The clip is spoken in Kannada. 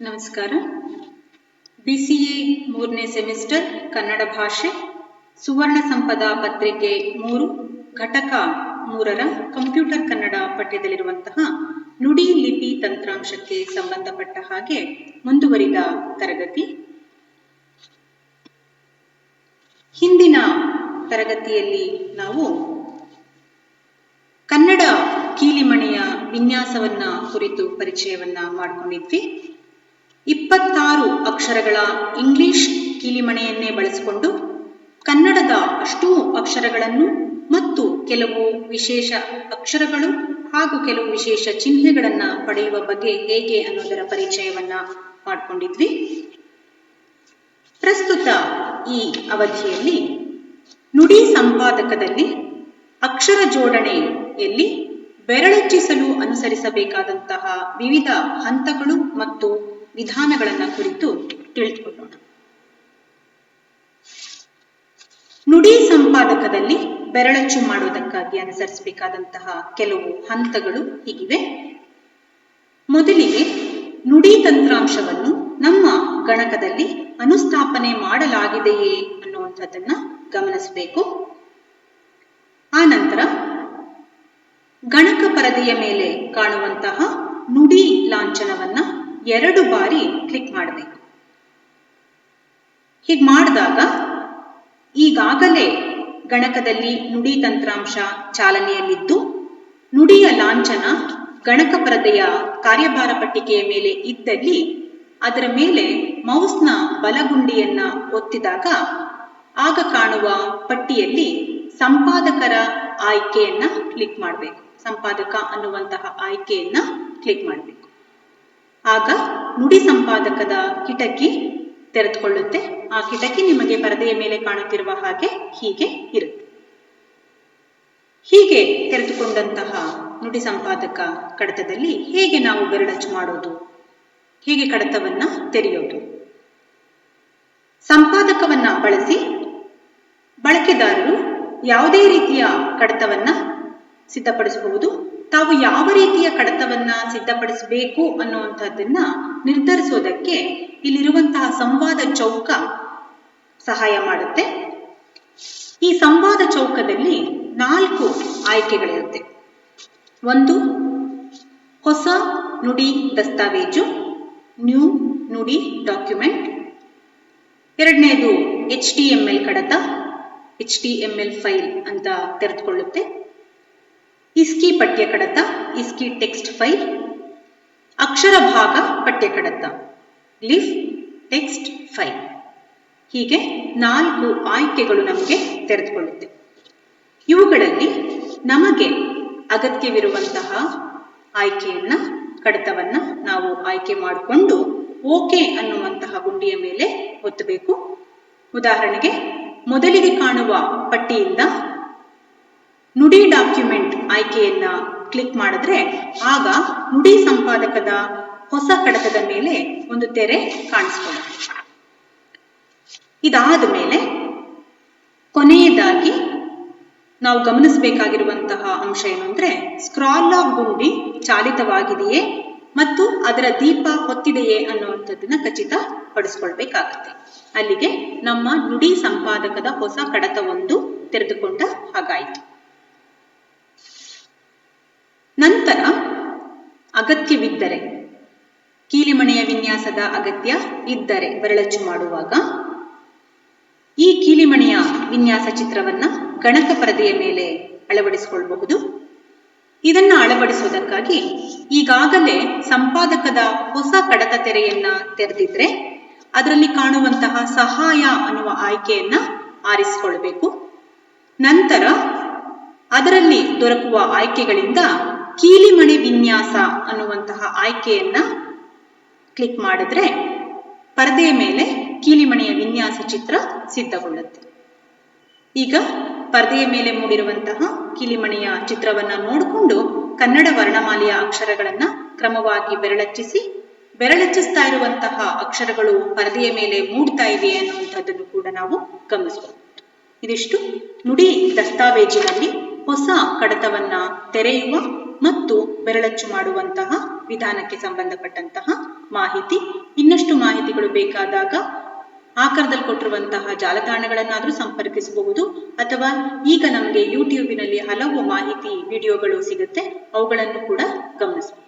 ನಮಸ್ಕಾರ. ಬಿ ಸಿ ಎ ಮೂರನೇ ಸೆಮಿಸ್ಟರ್ ಕನ್ನಡ ಭಾಷೆ, ಸುವರ್ಣ ಸಂಪದ ಪತ್ರಿಕೆ ಮೂರು, ಘಟಕ ಮೂರರ ಕಂಪ್ಯೂಟರ್ ಕನ್ನಡ ಪಠ್ಯದಲ್ಲಿರುವಂತಹ ನುಡಿ ಲಿಪಿ ತಂತ್ರಾಂಶಕ್ಕೆ ಸಂಬಂಧಪಟ್ಟ ಹಾಗೆ ಮುಂದುವರಿದ ತರಗತಿ. ಹಿಂದಿನ ತರಗತಿಯಲ್ಲಿ ನಾವು ಕನ್ನಡ ಕೀಲಿಮಣೆಯ ವಿನ್ಯಾಸವನ್ನ ಕುರಿತು ಪರಿಚಯವನ್ನ ಮಾಡ್ಕೊಂಡಿದ್ವಿ. ಇಪ್ಪತ್ತಾರು ಅಕ್ಷರಗಳ ಇಂಗ್ಲಿಷ್ ಕೀಲಿಮಣೆಯನ್ನೇ ಬಳಸಿಕೊಂಡು ಕನ್ನಡದ ಅಷ್ಟೂ ಅಕ್ಷರಗಳನ್ನು ಮತ್ತು ಕೆಲವು ವಿಶೇಷ ಅಕ್ಷರಗಳು ಹಾಗೂ ಕೆಲವು ವಿಶೇಷ ಚಿಹ್ನೆಗಳನ್ನ ಪಡೆಯುವ ಬಗ್ಗೆ ಹೇಗೆ ಅನ್ನೋದರ ಪರಿಚಯವನ್ನ ಮಾಡಿಕೊಂಡಿದ್ವಿ. ಪ್ರಸ್ತುತ ಈ ಅವಧಿಯಲ್ಲಿ ನುಡಿ ಸಂಪಾದಕದಲ್ಲಿ ಅಕ್ಷರ ಜೋಡಣೆಯಲ್ಲಿ ಬೆರಳಚ್ಚಿಸಲು ಅನುಸರಿಸಬೇಕಾದಂತಹ ವಿವಿಧ ಹಂತಗಳು ಮತ್ತು ವಿಧಾನಗಳನ್ನ ಕುರಿತು ತಿಳಿದುಕೊಳ್ಳೋಣ ನುಡಿ ಸಂಪಾದಕದಲ್ಲಿ ಬೆರಳಚ್ಚು ಮಾಡುವುದಕ್ಕಾಗಿ ಅನುಸರಿಸಬೇಕಾದಂತಹ ಕೆಲವು ಹಂತಗಳು ಹೀಗಿವೆ. ಮೊದಲಿಗೆ ನುಡಿ ತಂತ್ರಾಂಶವನ್ನು ನಮ್ಮ ಗಣಕದಲ್ಲಿ ಅನುಸ್ಥಾಪನೆ ಮಾಡಲಾಗಿದೆಯೇ ಅನ್ನುವಂಥದ್ದನ್ನ ಗಮನಿಸಬೇಕು. ಆ ನಂತರ ಗಣಕ ಪರದೆಯ ಮೇಲೆ ಕಾಣುವಂತಹ ನುಡಿ ಲಾಂಛನವನ್ನ ಎರಡು ಬಾರಿ ಕ್ಲಿಕ್ ಮಾಡಬೇಕು. ಹೀಗೆ ಮಾಡಿದಾಗ ಈಗಾಗಲೇ ಗಣಕದಲ್ಲಿ ನುಡಿ ತಂತ್ರಾಂಶ ಚಾಲನೆಯಲ್ಲಿದ್ದು, ನುಡಿಯ ಲಾಂಛನ ಗಣಕ ಪರದೆಯ ಕಾರ್ಯಭಾರ ಪಟ್ಟಿಕೆಯ ಮೇಲೆ ಇದ್ದಲ್ಲಿ ಅದರ ಮೇಲೆ ಮೌಸ್ನ ಬಲಗುಂಡಿಯನ್ನ ಒತ್ತಿದಾಗ ಆಗ ಕಾಣುವ ಪಟ್ಟಿಯಲ್ಲಿ ಸಂಪಾದಕರ ಆಯ್ಕೆಯನ್ನ ಕ್ಲಿಕ್ ಮಾಡಬೇಕು. ಸಂಪಾದಕ ಅನ್ನುವಂತಹ ಆಯ್ಕೆಯನ್ನ ಕ್ಲಿಕ್ ಮಾಡಬೇಕು. ಆಗ ನುಡಿ ಸಂಪಾದಕದ ಕಿಟಕಿ ತೆರೆದುಕೊಳ್ಳುತ್ತೆ. ಆ ಕಿಟಕಿ ನಿಮಗೆ ಪರದೆಯ ಮೇಲೆ ಕಾಣುತ್ತಿರುವ ಹಾಗೆ ಹೀಗೆ ಇರುತ್ತೆ. ಹೀಗೆ ತೆರೆದುಕೊಂಡಂತಹ ನುಡಿ ಸಂಪಾದಕ ಕಡತದಲ್ಲಿ ಹೇಗೆ ನಾವು ಬೆರಳಚ್ಚು ಮಾಡೋದು? ಹೀಗೆ ಕಡತವನ್ನ ತೆರೆಯೋದು. ಸಂಪಾದಕವನ್ನ ಬಳಸಿ ಬಳಕೆದಾರರು ಯಾವುದೇ ರೀತಿಯ ಕಡತವನ್ನ ಸಿದ್ಧಪಡಿಸಬಹುದು. ತಾವು ಯಾವ ರೀತಿಯ ಕಡತವನ್ನ ಸಿದ್ಧಪಡಿಸಬೇಕು ಅನ್ನುವಂಥದ್ದನ್ನ ನಿರ್ಧರಿಸೋದಕ್ಕೆ ಇಲ್ಲಿರುವಂತಹ ಸಂವಾದ ಚೌಕ ಸಹಾಯ ಮಾಡುತ್ತೆ. ಈ ಸಂವಾದ ಚೌಕದಲ್ಲಿ ನಾಲ್ಕು ಆಯ್ಕೆಗಳಿರುತ್ತೆ. ಒಂದು, ಹೊಸ ನುಡಿ ದಸ್ತಾವೇಜು, ನ್ಯೂ ನುಡಿ ಡಾಕ್ಯುಮೆಂಟ್. ಎರಡನೇದು ಎಚ್ ಟಿ ಎಂ ಎಲ್ ಕಡತ H T M L file ಅಂತ ತೆರೆದುಕೊಳ್ಳುತ್ತೆ. ಇಸ್ಕಿ ಪಠ್ಯ ಕಡತ ಇಸ್ಕಿ ಟೆಕ್ಸ್ಟ್ ಫೈಲ್ ಅಕ್ಷರ ಭಾಗ ಪಠ್ಯ ಕಡತ ಲಿಫ್ ಟೆಕ್ಸ್ಟ್ ಫೈಲ್ ಹೀಗೆ ನಾಲ್ಕು ಆಯ್ಕೆಗಳು ನಮಗೆ ತೆರೆದುಕೊಳ್ಳುತ್ತೆ. ಇವುಗಳಲ್ಲಿ ನಮಗೆ ಅಗತ್ಯವಿರುವಂತಹ ಆಯ್ಕೆಯನ್ನ, ಕಡತವನ್ನ ನಾವು ಆಯ್ಕೆ ಮಾಡಿಕೊಂಡು ಓಕೆ ಅನ್ನುವಂತಹ ಗುಂಡಿಯ ಮೇಲೆ ಒತ್ತಬೇಕು. ಉದಾಹರಣೆಗೆ, ಮೊದಲಿಗೆ ಕಾಣುವ ಪಟ್ಟಿಯಿಂದ ನುಡಿ ಡಾಕ್ಯುಮೆಂಟ್ ಆಯ್ಕೆಯನ್ನ ಕ್ಲಿಕ್ ಮಾಡಿದ್ರೆ ಆಗ ನುಡಿ ಸಂಪಾದಕದ ಹೊಸ ಕಡತದ ಮೇಲೆ ಒಂದು ತೆರೆ ಕಾಣಿಸ್ಕೊಳ್ಳುತ್ತೆ. ಇದಾದ ಮೇಲೆ ಕೊನೆಯದಾಗಿ ನಾವು ಗಮನಿಸಬೇಕಾಗಿರುವಂತಹ ಅಂಶ ಏನು ಅಂದ್ರೆ ಸ್ಕ್ರಾಲ್ ಆಫ್ ಗುಂಡಿ ಚಾಲಿತವಾಗಿದೆಯೇ ಮತ್ತು ಅದರ ದೀಪ ಹೊತ್ತಿದೆಯೇ ಅನ್ನುವಂಥದ್ದನ್ನ ಖಚಿತಪಡಿಸ್ಕೊಳ್ಬೇಕಾಗುತ್ತೆ ಅಲ್ಲಿಗೆ ನಮ್ಮ ನುಡಿ ಸಂಪಾದಕದ ಹೊಸ ಕಡತ ಒಂದು ತೆರೆದುಕೊಂಡ ಹಾಗಾಯಿತು. ನಂತರ ಅಗತ್ಯವಿದ್ದರೆ ಕೀಲಿಮಣೆಯ ವಿನ್ಯಾಸದ ಅಗತ್ಯ ಇದ್ದರೆ ಬೆರಳಚ್ಚು ಮಾಡುವಾಗ ಈ ಕೀಲಿಮಣೆಯ ವಿನ್ಯಾಸ ಚಿತ್ರವನ್ನ ಗಣಕ ಪರದೆಯ ಮೇಲೆ ಅಳವಡಿಸಿಕೊಳ್ಳಬಹುದು. ಇದನ್ನ ಅಳವಡಿಸುವುದಕ್ಕಾಗಿ ಈಗಾಗಲೇ ಸಂಪಾದಕದ ಹೊಸ ಕಡತ ತೆರೆಯನ್ನ ತೆರೆದಿದ್ರೆ ಅದರಲ್ಲಿ ಕಾಣುವಂತಹ ಸಹಾಯ ಅನ್ನುವ ಆಯ್ಕೆಯನ್ನ ಆರಿಸಿಕೊಳ್ಬೇಕು ನಂತರ ಅದರಲ್ಲಿ ದೊರಕುವ ಆಯ್ಕೆಗಳಿಂದ ಕೀಲಿಮಣೆ ವಿನ್ಯಾಸ ಅನ್ನುವಂತಹ ಆಯ್ಕೆಯನ್ನ ಕ್ಲಿಕ್ ಮಾಡಿದ್ರೆ ಪರದೆಯ ಮೇಲೆ ಕೀಲಿಮಣೆಯ ವಿನ್ಯಾಸ ಚಿತ್ರ ಸಿದ್ಧಗೊಳ್ಳುತ್ತೆ. ಈಗ ಪರದೆಯ ಮೇಲೆ ಮೂಡಿರುವಂತಹ ಕೀಲಿಮಣೆಯ ಚಿತ್ರವನ್ನ ನೋಡಿಕೊಂಡು ಕನ್ನಡ ವರ್ಣಮಾಲೆಯ ಅಕ್ಷರಗಳನ್ನ ಕ್ರಮವಾಗಿ ಬೆರಳಚ್ಚಿಸಿ, ಬೆರಳಚ್ಚಿಸ್ತಾ ಇರುವಂತಹ ಅಕ್ಷರಗಳು ಪರದೆಯ ಮೇಲೆ ಮೂಡ್ತಾ ಇವೆ ಅನ್ನುವಂಥದ್ದನ್ನು ಕೂಡ ನಾವು ಗಮನಿಸಬಹುದು ಇದಿಷ್ಟು ನುಡಿ ದಸ್ತಾವೇಜಿನಲ್ಲಿ ಹೊಸ ಕಡತವನ್ನ ತೆರೆಯುವ ಮತ್ತು ಬೆರಳಚ್ಚು ಮಾಡುವಂತಹ ವಿಧಾನಕ್ಕೆ ಸಂಬಂಧಪಟ್ಟಂತಹ ಮಾಹಿತಿ. ಇನ್ನಷ್ಟು ಮಾಹಿತಿಗಳು ಬೇಕಾದಾಗ ಆಕಾರದಲ್ಲಿ ಕೊಟ್ಟಿರುವಂತಹ ಜಾಲತಾಣಗಳನ್ನಾದರೂ ಸಂಪರ್ಕಿಸಬಹುದು. ಅಥವಾ ಈಗ ನಮಗೆ ಯೂಟ್ಯೂಬಿನಲ್ಲಿ ಹಲವು ಮಾಹಿತಿ, ವಿಡಿಯೋಗಳು ಸಿಗುತ್ತೆ. ಅವುಗಳನ್ನು ಕೂಡ ಗಮನಿಸಬಹುದು.